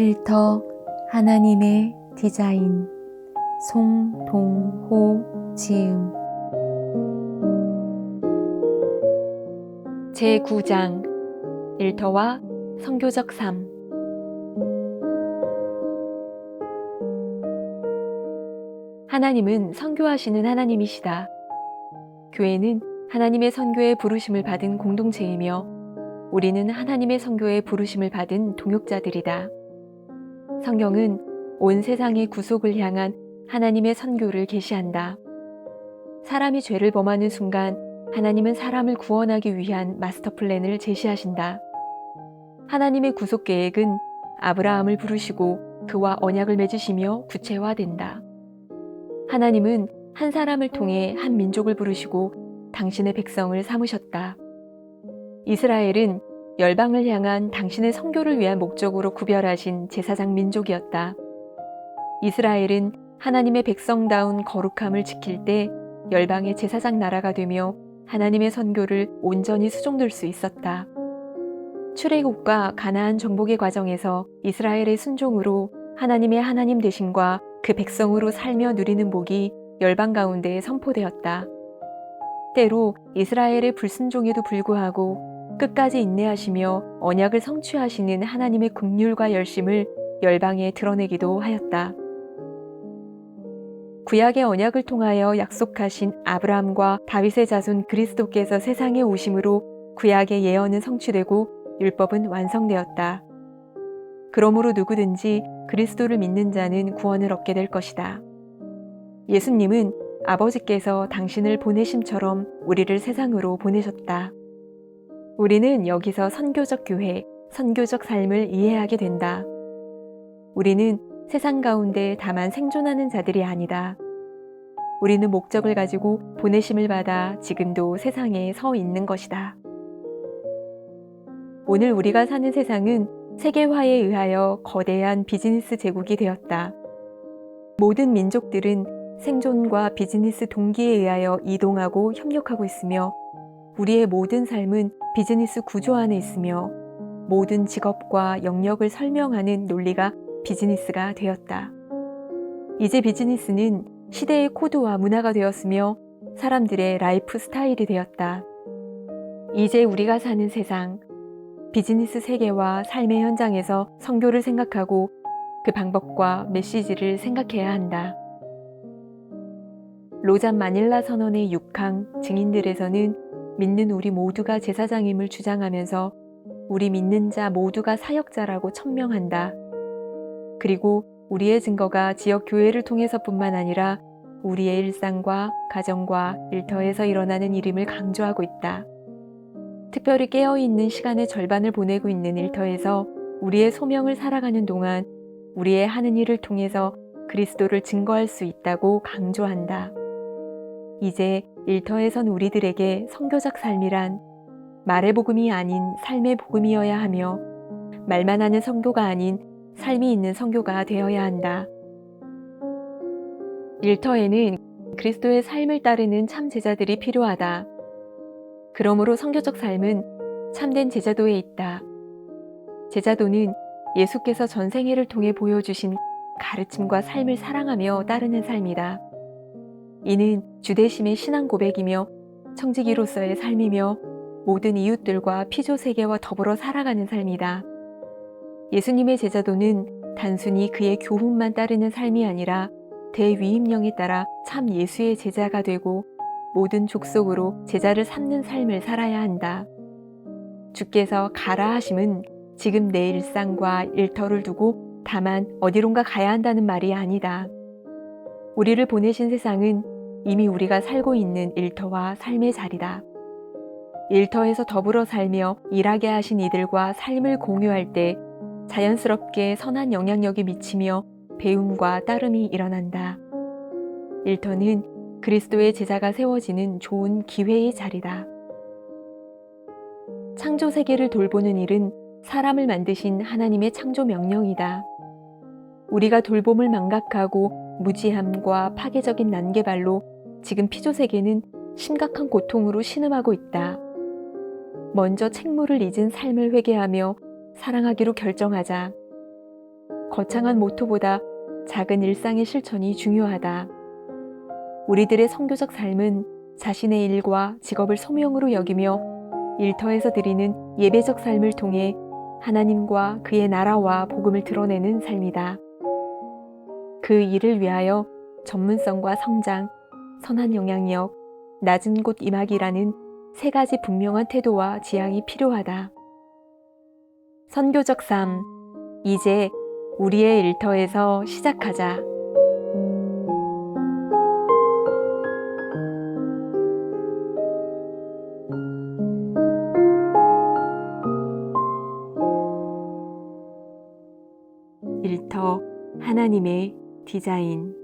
일터 하나님의 디자인 송동호 지음 제9장 일터와 성교적 삶 하나님은 선교하시는 하나님이시다. 교회는 하나님의 선교에 부르심을 받은 공동체이며 우리는 하나님의 선교에 부르심을 받은 동역자들이다. 성경은 온 세상의 구속을 향한 하나님의 선교를 계시한다. 사람이 죄를 범하는 순간 하나님은 사람을 구원하기 위한 마스터 플랜을 제시하신다. 하나님의 구속 계획은 아브라함을 부르시고 그와 언약을 맺으시며 구체화된다. 하나님은 한 사람을 통해 한 민족을 부르시고 당신의 백성을 삼으셨다. 이스라엘은 열방을 향한 당신의 선교를 위한 목적으로 구별하신 제사장 민족이었다. 이스라엘은 하나님의 백성다운 거룩함을 지킬 때 열방의 제사장 나라가 되며 하나님의 선교를 온전히 수종들 수 있었다. 출애굽과 가나안 정복의 과정에서 이스라엘의 순종으로 하나님의 하나님 되심과 그 백성으로 살며 누리는 복이 열방 가운데 선포되었다. 때로 이스라엘의 불순종에도 불구하고 끝까지 인내하시며 언약을 성취하시는 하나님의 긍휼과 열심을 열방에 드러내기도 하였다. 구약의 언약을 통하여 약속하신 아브라함과 다윗의 자손 그리스도께서 세상에 오심으로 구약의 예언은 성취되고 율법은 완성되었다. 그러므로 누구든지 그리스도를 믿는 자는 구원을 얻게 될 것이다. 예수님은 아버지께서 당신을 보내심처럼 우리를 세상으로 보내셨다. 우리는 여기서 선교적 교회, 선교적 삶을 이해하게 된다. 우리는 세상 가운데 다만 생존하는 자들이 아니다. 우리는 목적을 가지고 보내심을 받아 지금도 세상에 서 있는 것이다. 오늘 우리가 사는 세상은 세계화에 의하여 거대한 비즈니스 제국이 되었다. 모든 민족들은 생존과 비즈니스 동기에 의하여 이동하고 협력하고 있으며 우리의 모든 삶은 비즈니스 구조 안에 있으며 모든 직업과 영역을 설명하는 논리가 비즈니스가 되었다. 이제 비즈니스는 시대의 코드와 문화가 되었으며 사람들의 라이프 스타일이 되었다. 이제 우리가 사는 세상, 비즈니스 세계와 삶의 현장에서 성교를 생각하고 그 방법과 메시지를 생각해야 한다. 로잔 마닐라 선언의 6항 증인들에서는 믿는 우리 모두가 제사장임을 주장하면서 우리 믿는 자 모두가 사역자라고 천명한다. 그리고 우리의 증거가 지역 교회를 통해서뿐만 아니라 우리의 일상과 가정과 일터에서 일어나는 일임을 강조하고 있다. 특별히 깨어있는 시간의 절반을 보내고 있는 일터에서 우리의 소명을 살아가는 동안 우리의 하는 일을 통해서 그리스도를 증거할 수 있다고 강조한다. 이제 일터에선 우리들에게 성교적 삶이란 말의 복음이 아닌 삶의 복음이어야 하며 말만 하는 성교가 아닌 삶이 있는 성교가 되어야 한다. 일터에는 그리스도의 삶을 따르는 참 제자들이 필요하다. 그러므로 성교적 삶은 참된 제자도에 있다. 제자도는 예수께서 전생애를 통해 보여주신 가르침과 삶을 사랑하며 따르는 삶이다. 이는 주대심의 신앙 고백이며 청지기로서의 삶이며 모든 이웃들과 피조 세계와 더불어 살아가는 삶이다. 예수님의 제자도는 단순히 그의 교훈만 따르는 삶이 아니라 대위임령에 따라 참 예수의 제자가 되고 모든 족속으로 제자를 삼는 삶을 살아야 한다. 주께서 가라 하심은 지금 내 일상과 일터를 두고 다만 어디론가 가야 한다는 말이 아니다. 우리를 보내신 세상은 이미 우리가 살고 있는 일터와 삶의 자리다. 일터에서 더불어 살며 일하게 하신 이들과 삶을 공유할 때 자연스럽게 선한 영향력이 미치며 배움과 따름이 일어난다. 일터는 그리스도의 제자가 세워지는 좋은 기회의 자리다. 창조 세계를 돌보는 일은 사람을 만드신 하나님의 창조 명령이다. 우리가 돌봄을 망각하고 무지함과 파괴적인 난개발로 지금 피조 세계는 심각한 고통으로 신음하고 있다. 먼저 책무를 잊은 삶을 회개하며 사랑하기로 결정하자. 거창한 모토보다 작은 일상의 실천이 중요하다. 우리들의 성교적 삶은 자신의 일과 직업을 소명으로 여기며 일터에서 드리는 예배적 삶을 통해 하나님과 그의 나라와 복음을 드러내는 삶이다. 그 일을 위하여 전문성과 성장, 선한 영향력, 낮은 곳 임하기라는 세 가지 분명한 태도와 지향이 필요하다. 선교적 삶, 이제 우리의 일터에서 시작하자. 일터 하나님의 디자인